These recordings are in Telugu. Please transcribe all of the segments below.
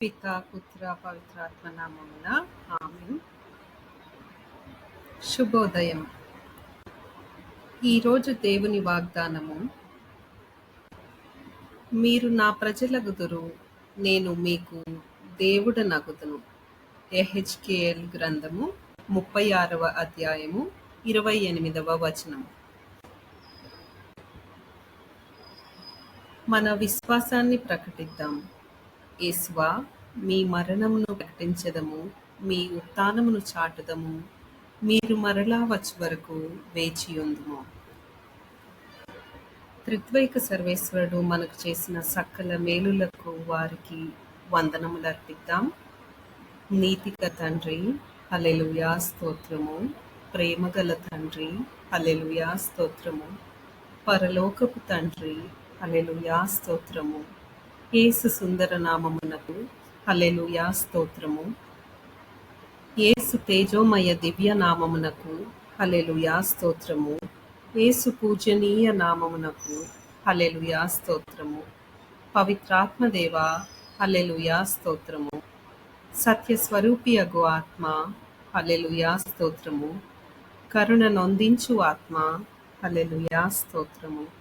పిత పుత్ర పవిత్రాత్మ నామమున ఆమె శుభోదయం ఈరోజు దేవుని వాగ్దానము మీరు నా ప్రజలగుదురు నేను మీకు దేవుడ నగుదును. ఎహెచ్కేఎల్ గ్రంథము ముప్పై ఆరవ అధ్యాయము ఇరవై ఎనిమిదవ వచనము మన విశ్వాసాన్ని ప్రకటిద్దాం. యేసువా మీ మరణమును ప్రకటించదము మీ ఉత్థానమును చాటుదము మీరు మరలా వచ్చి వరకు వేచియుందుము త్రిద్వైక సర్వేశ్వరుడు మనకు చేసిన సకల మేలులకు వారికి వందనములు అర్పిద్దాం. నీతిక తండ్రి అలెలుయా స్తోత్రము. ప్రేమగల తండ్రి అలెలుయా స్తోత్రము. పరలోకపు తండ్రి అలెలుయా స్తోత్రము. యేసు సుందర నామమునకు హలెలుయా స్తోత్రము. యేసు తేజోమయ దివ్య నామమునకు హలెలుయా స్తోత్రము. యేసు పూజనీయ నామమునకు హలెలుయా స్తోత్రము. పవిత్రాత్మదేవ హలెలుయా స్తోత్రము. సత్య స్వరూపియగు ఆత్మ హలెలుయా స్తోత్రము. కరుణ నొందించు ఆత్మ హలెలుయా స్తోత్రము.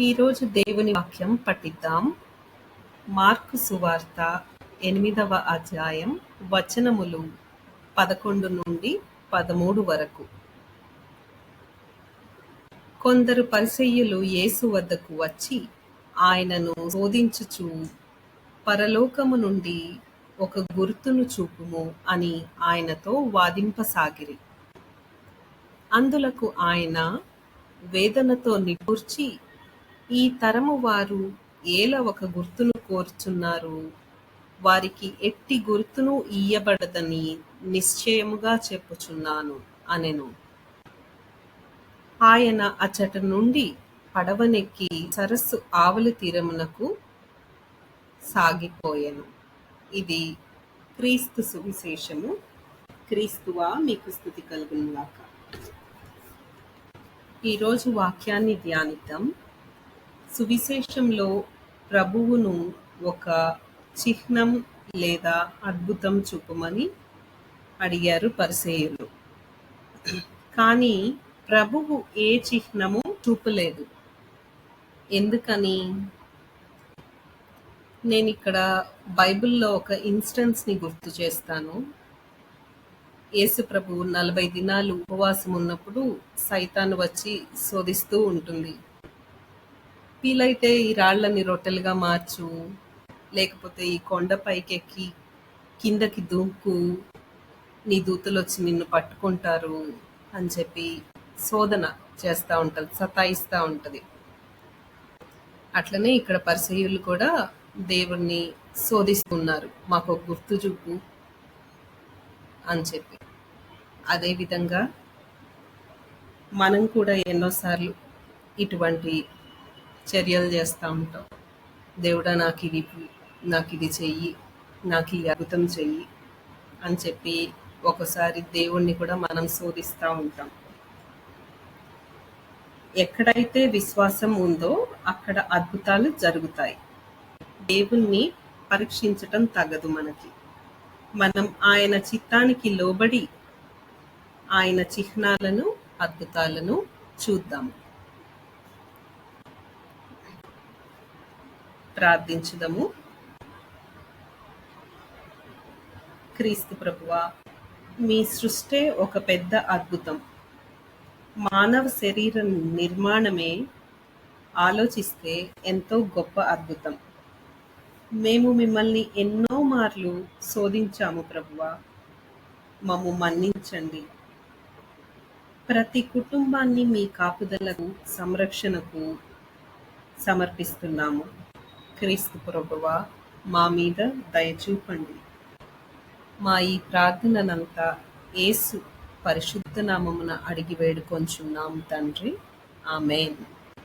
ఈరోజు దేవుని వాక్యం పఠిద్దాం. మార్కు సువార్త ఎనిమిదవ అధ్యాయం వచనములు పదకొండు నుండి పదమూడు వరకు. కొందరు పరిసయ్యులు యేసు వద్దకు వచ్చి ఆయనను శోధించుచు పరలోకము నుండి ఒక గుర్తును చూపుము అని ఆయనతో వాదింపసాగిరి. అందులకు ఆయన వేదనతో నిపూర్చి ఈ తరము వారు ఏల ఒక గుర్తును కోరుచున్నారు. వారికి ఎట్టి గుర్తును ఇయ్యబడదని నిశ్చయముగా చెప్పుచున్నాను అనెను. ఆయన అచట నుండి పడవనెక్కి సరస్సు ఆవలి తీరమునకు సాగిపోయాను. ఇది క్రీస్తు సువిశేషము. క్రీస్తువా మీకు స్థుతి కలుగునుగాక. ఈరోజు వాక్యాన్ని ధ్యానిద్దాం. సువిశేషంలో ప్రభువును ఒక చిహ్నం లేదా అద్భుతం చూపమని అడిగారు పరిసేయులు కానీ ప్రభువు ఏ చిహ్నము చూపలేదు. ఎందుకని? నేను ఇక్కడ బైబిల్లో ఒక ఇన్స్టెన్స్ని గుర్తు చేస్తాను. యేసు ప్రభు నలభై దినాలు ఉపవాసం ఉన్నప్పుడు సైతాను వచ్చి శోధిస్తూ ఉంటుంది. వీలైతే ఈ రాళ్ళని రొట్టెలుగా మార్చు లేకపోతే ఈ కొండ పైకెక్కి కిందకి దూకు నీ దూతలు వచ్చి నిన్ను పట్టుకుంటారు అని చెప్పి శోధన చేస్తూ ఉంటుంది సతాయిస్తూ ఉంటుంది. అట్లనే ఇక్కడ పరిసయులు కూడా దేవుణ్ణి శోధిస్తున్నారు మాకు గుర్తు చూపు అని చెప్పి. అదేవిధంగా మనం కూడా ఎన్నోసార్లు ఇటువంటి చర్యలు చేస్తూ ఉంటాం. దేవుడా నాకు ఇది నాకు ఇది చెయ్యి నాకు ఈ అద్భుతం చెయ్యి అని చెప్పి ఒకసారి దేవుణ్ణి కూడా మనం శోధిస్తూ ఉంటాం. ఎక్కడైతే విశ్వాసం ఉందో అక్కడ అద్భుతాలు జరుగుతాయి. దేవుణ్ణి పరీక్షించటం తగదు మనకి. మనం ఆయన చిత్తానికి లోబడి ఆయన చిహ్నాలను అద్భుతాలను చూద్దాం. ప్రార్థించుదము. క్రీస్తు ప్రభువ మీ సృష్టే ఒక పెద్ద అద్భుతం. మానవ శరీర నిర్మాణమే ఆలోచిస్తే ఎంతో గొప్ప అద్భుతం. మేము మిమ్మల్ని ఎన్నో మార్లు శోధించాము ప్రభువ. మమ్ము మన్నించండి. ప్రతి కుటుంబాన్ని మీ కాపుదలకు సంరక్షణకు సమర్పిస్తున్నాము. క్రీస్తు ప్రభువా మా మీద దయచూపండి మా ఈ ప్రార్థననంతా యేసు పరిశుద్ధ నామమున అడిగి వేడుకొంచున్నాము తండ్రి. ఆమెన్.